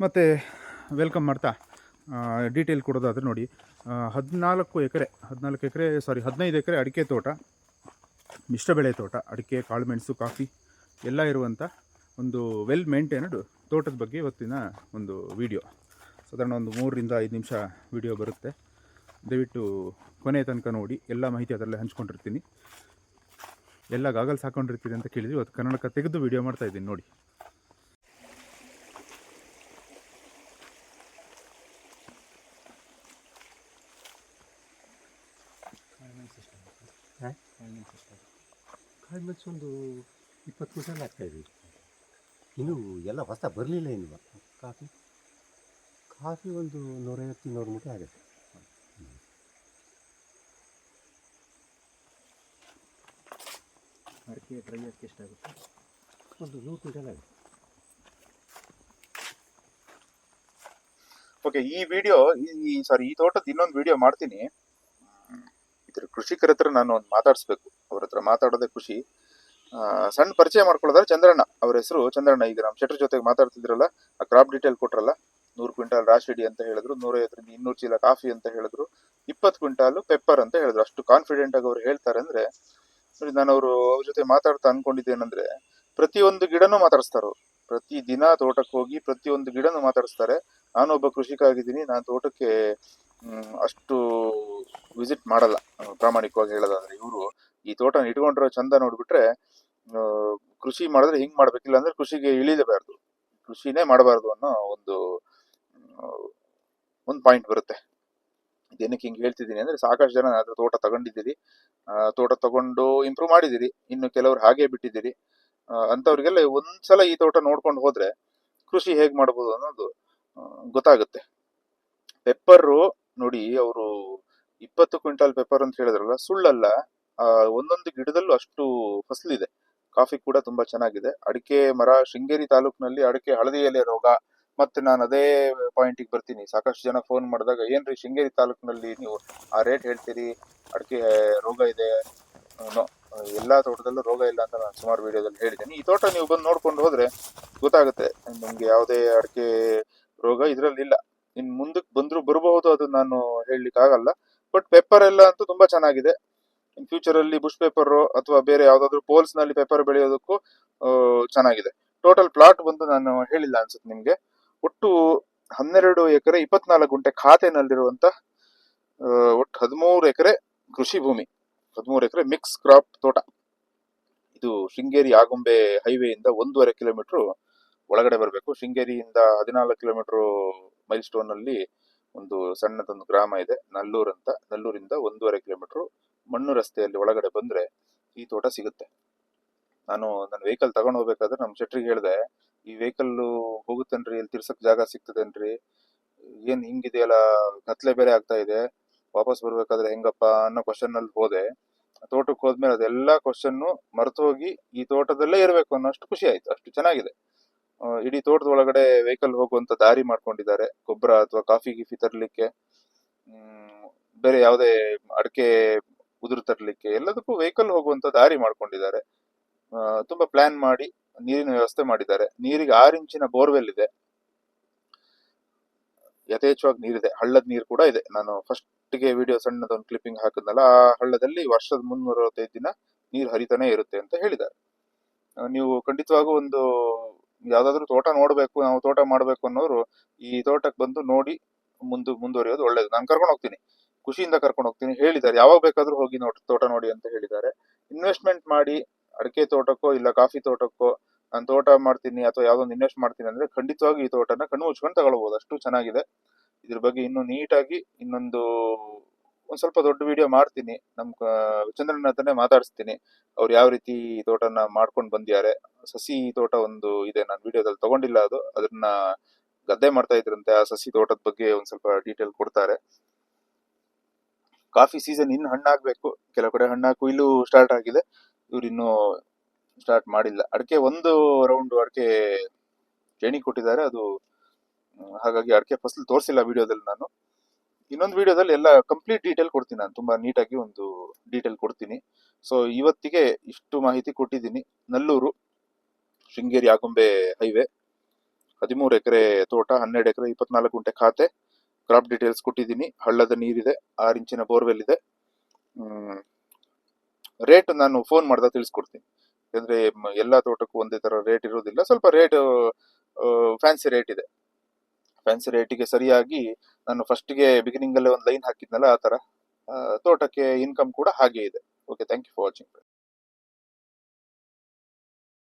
ಮತ್ತು ವೆಲ್ಕಮ್ ಮಾಡ್ತಾ. ಡೀಟೇಲ್ ಕೊಡೋದಾದ್ರೆ ನೋಡಿ. ಹದಿನಾಲ್ಕು ಎಕರೆ ಹದಿನಾಲ್ಕು ಎಕರೆ ಸಾರಿ ಹದಿನೈದು ಎಕರೆ ಅಡಿಕೆ ತೋಟ ಮಿಶ್ರ ಬೆಳೆ ತೋಟ, ಅಡಿಕೆ ಕಾಳುಮೆಣಸು ಕಾಫಿ ಎಲ್ಲ ಇರುವಂಥ ಒಂದು ವೆಲ್ ಮೇಂಟೈನಡ್ ತೋಟದ ಬಗ್ಗೆ ಇವತ್ತಿನ ಒಂದು ವಿಡಿಯೋ ಸಾಧಾರಣ ಒಂದು ಮೂರರಿಂದ ಐದು ನಿಮಿಷ ವಿಡಿಯೋ ಬರುತ್ತೆ. ದಯವಿಟ್ಟು ಕೊನೆ ತನಕ ನೋಡಿ ಎಲ್ಲ ಮಾಹಿತಿ ಅದರಲ್ಲೇ ಹಂಚ್ಕೊಂಡಿರ್ತೀನಿ. ಎಲ್ಲ ಗಾಗಲ್ಸ್ ಹಾಕೊಂಡಿರ್ತೀರಿ ಅಂತ ಕೇಳಿದ್ವಿ ಇವತ್ತು ಕನ್ನಡಕ ತೆಗೆದು ವಿಡಿಯೋ ಮಾಡ್ತಾ ಇದ್ದೀನಿ ನೋಡಿ. ಒಂದು ಇಪ್ಪತ್ತು ಕ್ವಿಂಟಲ್ ಆಗ್ತಾ ಇದೆ. ಇನ್ನು ಎಲ್ಲ ಹೊಸ ಬರಲಿಲ್ಲ ಇನ್ನು. ಕಾಫಿ? ಕಾಫಿ ಒಂದು ನೂರೈವತ್ತು ಇನ್ನೂರು ಮೂಟೆ ಆಗುತ್ತೆ. ಅಡಿಕೆ ಡ್ರೈ ಎಷ್ಟಾಗುತ್ತೆ ಒಂದು ನೂರು ಕ್ವಿಂಟಲ್ ಆಗುತ್ತೆ. ಓಕೆ ಈ ವಿಡಿಯೋ ಈ ಸಾರಿ ಈ ತೋಟದ ಇನ್ನೊಂದು ವಿಡಿಯೋ ಮಾಡ್ತೀನಿ. ಇದ್ರ ಕೃಷಿಕರ ಹತ್ರ ನಾನು ಒಂದು ಮಾತಾಡಿಸ್ಬೇಕು. ಅವ್ರ ಹತ್ರ ಮಾತಾಡೋದೇ ಖುಷಿ. ಆ, ಸಣ್ಣ ಪರಿಚಯ ಮಾಡ್ಕೊಳ್ಳೋದಾದ್ರೆ ಚಂದ್ರಣ್ಣ. ಅವ್ರ ಹೆಸರು ಚಂದ್ರಣ್ಣ. ಈಗ ನಮ್ಮ ಶೆಟ್ರ್ ಜೊತೆಗೆ ಮಾತಾಡ್ತಿದ್ರಲ್ಲ ಆ ಕ್ರಾಪ್ ಡೀಟೇಲ್ ಕೊಟ್ರಲ್ಲ. ನೂರು ಕ್ವಿಂಟಾಲ್ ರಾಶಿಡಿ ಅಂತ ಹೇಳಿದ್ರು, ನೂರೈವತ್ತರಿಂದ ಇನ್ನೂರು ಚೀಲ ಕಾಫಿ ಅಂತ ಹೇಳಿದ್ರು, ಇಪ್ಪತ್ತು ಕ್ವಿಂಟಾಲು ಪೆಪ್ಪರ್ ಅಂತ ಹೇಳಿದ್ರು. ಅಷ್ಟು ಕಾನ್ಫಿಡೆಂಟ್ ಆಗಿ ಅವ್ರು ಹೇಳ್ತಾರೆ ಅಂದ್ರೆ, ನೋಡಿ ನಾನು ಅವರು ಅವ್ರ ಜೊತೆ ಮಾತಾಡ್ತಾ ಅನ್ಕೊಂಡಿದ್ದೇನಂದ್ರೆ, ಪ್ರತಿಯೊಂದು ಗಿಡನೂ ಮಾತಾಡಿಸ್ತಾರೆ ಅವ್ರು. ಪ್ರತಿ ದಿನ ತೋಟಕ್ಕೆ ಹೋಗಿ ಪ್ರತಿಯೊಂದು ಗಿಡನೂ ಮಾತಾಡಿಸ್ತಾರೆ. ನಾನೊಬ್ಬ ಕೃಷಿಕ ಆಗಿದ್ದೀನಿ ನಾನು ತೋಟಕ್ಕೆ ಅಷ್ಟು ವಿಸಿಟ್ ಮಾಡಲ್ಲ. ಪ್ರಾಮಾಣಿಕವಾಗಿ ಹೇಳೋದಾದ್ರೆ ಇವರು ಈ ತೋಟನ ಇಟ್ಕೊಂಡಿರೋ ಚಂದ ನೋಡ್ಬಿಟ್ರೆ ಕೃಷಿ ಮಾಡಿದ್ರೆ ಹಿಂಗ್ ಮಾಡ್ಬೇಕಿಲ್ಲ ಅಂದ್ರೆ ಕೃಷಿಗೆ ಇಳಿಲೇಬಾರ್ದು. ಕೃಷಿನೇ ಮಾಡಬಾರ್ದು ಅನ್ನೋ ಒಂದು ಒಂದು ಪಾಯಿಂಟ್ ಬರುತ್ತೆ. ಇದೇನಕ್ಕೆ ಹಿಂಗೆ ಹೇಳ್ತಿದ್ದೀನಿ ಅಂದ್ರೆ ಸಾಕಷ್ಟು ಜನ ಅದ್ರ ತೋಟ ತಗೊಂಡಿದ್ದೀರಿ. ತೋಟ ತಗೊಂಡು ಇಂಪ್ರೂವ್ ಮಾಡಿದಿರಿ ಇನ್ನು ಕೆಲವರು ಹಾಗೆ ಬಿಟ್ಟಿದ್ದೀರಿ. ಅಂಥವ್ರಿಗೆಲ್ಲ ಒಂದ್ಸಲ ಈ ತೋಟ ನೋಡ್ಕೊಂಡು ಹೋದರೆ ಕೃಷಿ ಹೇಗ್ ಮಾಡ್ಬೋದು ಅನ್ನೋದು ಗೊತ್ತಾಗುತ್ತೆ. ಪೆಪ್ಪರು ನೋಡಿ, ಅವರು ಇಪ್ಪತ್ತು ಕ್ವಿಂಟಲ್ ಪೆಪ್ಪರ್ ಅಂತ ಹೇಳಿದ್ರಲ್ಲ, ಸುಳ್ಳಲ್ಲ. ಒಂದೊಂದು ಗಿಡದಲ್ಲೂ ಅಷ್ಟು ಫಸಲಿದೆ. ಕಾಫಿ ಕೂಡ ತುಂಬಾ ಚೆನ್ನಾಗಿದೆ. ಅಡಿಕೆ ಮರ, ಶೃಂಗೇರಿ ತಾಲೂಕಿನಲ್ಲಿ ಅಡಿಕೆ ಹಳದಿ ಎಲೆ ರೋಗ ಮತ್ತೆ ನಾನು ಅದೇ ಪಾಯಿಂಟಿಗೆ ಬರ್ತೀನಿ. ಸಾಕಷ್ಟು ಜನ ಫೋನ್ ಮಾಡಿದಾಗ, ಏನ್ರಿ ಶೃಂಗೇರಿ ತಾಲೂಕಿನಲ್ಲಿ ನೀವು ಆ ರೇಟ್ ಹೇಳ್ತೀರಿ? ಅಡಿಕೆ ರೋಗ ಇದೆ. ಎಲ್ಲಾ ತೋಟದಲ್ಲೂ ರೋಗ ಇಲ್ಲ ಅಂತ ನಾನು ಸುಮಾರು ವಿಡಿಯೋದಲ್ಲಿ ಹೇಳಿದ್ದೀನಿ. ಈ ತೋಟ ನೀವು ಬಂದು ನೋಡ್ಕೊಂಡು ಹೋದ್ರೆ ಗೊತ್ತಾಗುತ್ತೆ. ನಿಮ್ಗೆ ಯಾವುದೇ ಅಡಿಕೆ ರೋಗ ಇದರಲ್ಲಿ ಇಲ್ಲ. ಇನ್ ಮುಂದಕ್ಕೆ ಬಂದರೂ ಬರಬಹುದು ಅದು ನಾನು ಹೇಳಲಿಕ್ಕೆ ಆಗಲ್ಲ. ಬಟ್ ಪೇಪರ್ ಎಲ್ಲ ಅಂತೂ ತುಂಬಾ ಚೆನ್ನಾಗಿದೆ. ಇನ್ ಫ್ಯೂಚರ್ ಅಲ್ಲಿ ಬುಷ್ ಪೇಪರ್ ಅಥವಾ ಬೇರೆ ಯಾವ್ದಾದ್ರು ಪೋಲ್ಸ್ನಲ್ಲಿ ಪೇಪರ್ ಬೆಳೆಯೋದಕ್ಕೂ ಚೆನ್ನಾಗಿದೆ. ಟೋಟಲ್ ಪ್ಲಾಟ್ ಬಂದು ನಾನು ಹೇಳಿಲ್ಲ ಅನ್ಸುತ್ತೆ ನಿಮ್ಗೆ. ಒಟ್ಟು ಹನ್ನೆರಡು ಎಕರೆ, ಇಪ್ಪತ್ನಾಲ್ಕು ಗುಂಟೆ ಖಾತೆನಲ್ಲಿರುವಂತ ಒಟ್ಟು ಹದಿಮೂರು ಎಕರೆ ಕೃಷಿ ಭೂಮಿ, ಹದಿಮೂರು ಎಕರೆ ಮಿಕ್ಸ್ ಕ್ರಾಪ್ ತೋಟ. ಇದು ಶೃಂಗೇರಿ ಆಗುಂಬೆ ಹೈವೇಯಿಂದ ಒಂದೂವರೆ ಕಿಲೋಮೀಟರ್ ಒಳಗಡೆ ಬರಬೇಕು. ಶೃಂಗೇರಿಯಿಂದ ಹದಿನಾಲ್ಕು ಕಿಲೋಮೀಟರ್ ಮೈಲ್ ಸ್ಟೋನ್ ಅಲ್ಲಿ ಒಂದು ಸಣ್ಣದೊಂದು ಗ್ರಾಮ ಇದೆ, ನಲ್ಲೂರ್ ಅಂತ. ನಲ್ಲೂರಿಂದ ಒಂದೂವರೆ ಕಿಲೋಮೀಟರ್ ಮಣ್ಣು ರಸ್ತೆಯಲ್ಲಿ ಒಳಗಡೆ ಬಂದ್ರೆ ಈ ತೋಟ ಸಿಗುತ್ತೆ. ನಾನು ನನ್ನ ವೆಹಿಕಲ್ ತಗೊಂಡು ಹೋಗ್ಬೇಕಾದ್ರೆ ನಮ್ಮ ಶೆಟ್ರಿಗೆ ಹೇಳಿದೆ ಈ ವೆಹಿಕಲ್ ಹೋಗುತ್ತೇನ್ರಿ? ಇಲ್ಲಿ ತಿರ್ಸಕ್ ಜಾಗ ಸಿಗ್ತದೇನ್ರಿ? ಏನ್ ಹಿಂಗಿದೆಯಲ್ಲ? ಕತ್ಲೆ ಬೇರೆ ಆಗ್ತಾ ಇದೆ. ವಾಪಸ್ ಬರ್ಬೇಕಾದ್ರೆ ಹೆಂಗಪ್ಪ ಅನ್ನೋ ಕ್ವಶನ್ ಅಲ್ಲಿ ಹೋದೆ. ತೋಟಕ್ಕೆ ಹೋದ್ಮೇಲೆ ಅದೆಲ್ಲ ಕ್ವಶನ್ ಮರೆತು ಹೋಗಿ ಈ ತೋಟದಲ್ಲೇ ಇರಬೇಕು ಅನ್ನೋಷ್ಟು ಖುಷಿ ಆಯ್ತು. ಅಷ್ಟು ಚೆನ್ನಾಗಿದೆ. ಇಡೀ ತೋಟದ ಒಳಗಡೆ ವೆಹಿಕಲ್ ಹೋಗುವಂತ ದಾರಿ ಮಾಡ್ಕೊಂಡಿದ್ದಾರೆ. ಗೊಬ್ಬರ ಅಥವಾ ಕಾಫಿ ಗಿಫಿ ತರಲಿಕ್ಕೆ ಬೇರೆ ಯಾವುದೇ ಅಡಿಕೆ ಉದುರು ತರಲಿಕ್ಕೆ ಎಲ್ಲದಕ್ಕೂ ವೆಹಿಕಲ್ ಹೋಗುವಂತ ದಾರಿ ಮಾಡ್ಕೊಂಡಿದ್ದಾರೆ. ತುಂಬಾ ಪ್ಲಾನ್ ಮಾಡಿ ನೀರಿನ ವ್ಯವಸ್ಥೆ ಮಾಡಿದ್ದಾರೆ. ನೀರಿಗೆ ಆರು ಇಂಚಿನ ಬೋರ್ವೆಲ್ ಇದೆ. ಯಥೇಚ್ಛವಾಗಿ ನೀರಿದೆ. ಹಳ್ಳದ ನೀರು ಕೂಡ ಇದೆ. ನಾನು ಫಸ್ಟ್ಗೆ ವಿಡಿಯೋ ಸಣ್ಣದೊಂದು ಕ್ಲಿಪ್ಪಿಂಗ್ ಹಾಕಿದ್ನಲ್ಲ, ಆ ಹಳ್ಳದಲ್ಲಿ ವರ್ಷದ ಮುನ್ನೂರ ಅರವತ್ತೈದು ದಿನ ನೀರು ಹರಿತಾನೆ ಇರುತ್ತೆ ಅಂತ ಹೇಳಿದ್ದಾರೆ. ನೀವು ಖಂಡಿತವಾಗೂ ಒಂದು ಯಾವ್ದಾದ್ರು ತೋಟ ನೋಡ್ಬೇಕು, ನಾವು ತೋಟ ಮಾಡ್ಬೇಕು ಅನ್ನೋರು ಈ ತೋಟಕ್ಕೆ ಬಂದು ನೋಡಿ ಮುಂದೆ, ಮುಂದುವರಿಯೋದು ಒಳ್ಳೇದು. ನಾನು ಕರ್ಕೊಂಡು ಹೋಗ್ತೀನಿ. ಖುಷಿಯಿಂದ ಕರ್ಕೊಂಡು ಹೋಗ್ತೀನಿ. ಹೇಳಿದ್ದಾರೆ. ಯಾವಾಗ ಬೇಕಾದ್ರೂ ಹೋಗಿ ನೋಡಿ, ತೋಟ ನೋಡಿ ಅಂತ ಹೇಳಿದ್ದಾರೆ. ಇನ್ವೆಸ್ಟ್ಮೆಂಟ್ ಮಾಡಿ ಅಡಿಕೆ ತೋಟಕ್ಕೋ ಇಲ್ಲ ಕಾಫಿ ತೋಟಕ್ಕೋ ನಾನು ತೋಟ ಮಾಡ್ತೀನಿ ಅಥವಾ ಯಾವ್ದೊಂದು ಇನ್ವೆಸ್ಟ್ ಮಾಡ್ತೀನಿ ಅಂದ್ರೆ ಖಂಡಿತವಾಗಿ ಈ ತೋಟನ ಕಣ್ಣು ಮುಚ್ಕೊಂಡು ತಗೊಳ್ಬಹುದು ಅಷ್ಟು ಚೆನ್ನಾಗಿದೆ. ಇದ್ರ ಬಗ್ಗೆ ಇನ್ನೂ ನೀಟಾಗಿ ಇನ್ನೊಂದು ಒಂದ್ ಸ್ವಲ್ಪ ದೊಡ್ಡ ವಿಡಿಯೋ ಮಾಡ್ತೀನಿ. ನಮ್ ಚಂದ್ರನ ಹತ್ರನೇ ಮಾತಾಡಿಸ್ತೀನಿ. ಅವ್ರು ಯಾವ ರೀತಿ ತೋಟನ ಮಾಡ್ಕೊಂಡು ಬಂದಿದ್ದಾರೆ. ಸಸಿ ತೋಟ ಒಂದು ಇದೆ. ನಾನು ವಿಡಿಯೋದಲ್ಲಿ ತಗೊಂಡಿಲ್ಲ ಅದು. ಅದನ್ನ ಗದ್ದೆ ಮಾಡ್ತಾ ಇದ್ರಂತೆ. ಆ ಸಸಿ ತೋಟದ ಬಗ್ಗೆ ಒಂದ್ ಸ್ವಲ್ಪ ಡೀಟೇಲ್ ಕೊಡ್ತಾರೆ. ಕಾಫಿ ಸೀಸನ್ ಇನ್ನು ಹಣ್ಣಾಗ್ಬೇಕು. ಕೆಲವು ಕಡೆ ಹಣ್ಣಾಗ ಕೊಯ್ಲು ಸ್ಟಾರ್ಟ್ ಆಗಿದೆ. ಇವ್ರು ಇನ್ನು ಸ್ಟಾರ್ಟ್ ಮಾಡಿಲ್ಲ. ಅಡಿಕೆ ಒಂದು ರೌಂಡ್ ಅಡಿಕೆ ಗೇಣಿ ಕೊಟ್ಟಿದ್ದಾರೆ. ಅದು ಹಾಗಾಗಿ ಅಡಿಕೆ ಫಸಲು ತೋರಿಸಿಲ್ಲ ವಿಡಿಯೋದಲ್ಲಿ ನಾನು. ಇನ್ನೊಂದು ವಿಡಿಯೋದಲ್ಲಿ ಎಲ್ಲ ಕಂಪ್ಲೀಟ್ ಡೀಟೇಲ್ ಕೊಡ್ತೀನಿ ನಾನು. ತುಂಬಾ ನೀಟಾಗಿ ಒಂದು ಡೀಟೇಲ್ ಕೊಡ್ತೀನಿ. ಸೊ, ಇವತ್ತಿಗೆ ಇಷ್ಟು ಮಾಹಿತಿ ಕೊಟ್ಟಿದ್ದೀನಿ. ನಲ್ಲೂರು, ಶೃಂಗೇರಿ ಆಗುಂಬೆ ಹೈವೇ, ಹದಿಮೂರು ಎಕರೆ ತೋಟ, ಹನ್ನೆರಡು ಎಕರೆ ಇಪ್ಪತ್ನಾಲ್ಕು ಗುಂಟೆ ಖಾತೆ. ಕ್ರಾಪ್ ಡೀಟೇಲ್ಸ್ ಕೊಟ್ಟಿದ್ದೀನಿ. ಹಳ್ಳದ ನೀರಿದೆ, ಆರು ಇಂಚಿನ ಬೋರ್ವೆಲ್ ಇದೆ. ರೇಟ್ ನಾನು ಫೋನ್ ಮಾಡ್ದಾಗ ತಿಳಿಸ್ಕೊಡ್ತೀನಿ. ಯಾಕಂದ್ರೆ ಎಲ್ಲ ತೋಟಕ್ಕೂ ಒಂದೇ ತರ ರೇಟ್ ಇರೋದಿಲ್ಲ. ಸ್ವಲ್ಪ ರೇಟ್ ಫ್ಯಾನ್ಸಿ ರೇಟ್ ಇದೆ. ಫ್ಯಾನ್ಸಿ ರೇಟಿಗೆ ಸರಿಯಾಗಿ ನಾನು ಫಸ್ಟ್ಗೆ ಬಿಗಿನಿಂಗ್ ಅಲ್ಲೇ ಒಂದು ಲೈನ್ ಹಾಕಿದ್ನಲ್ಲ ಆ ಥರ ತೋಟಕ್ಕೆ ಇನ್ಕಮ್ ಕೂಡ ಹಾಗೆ ಇದೆ. Okay thank you for watching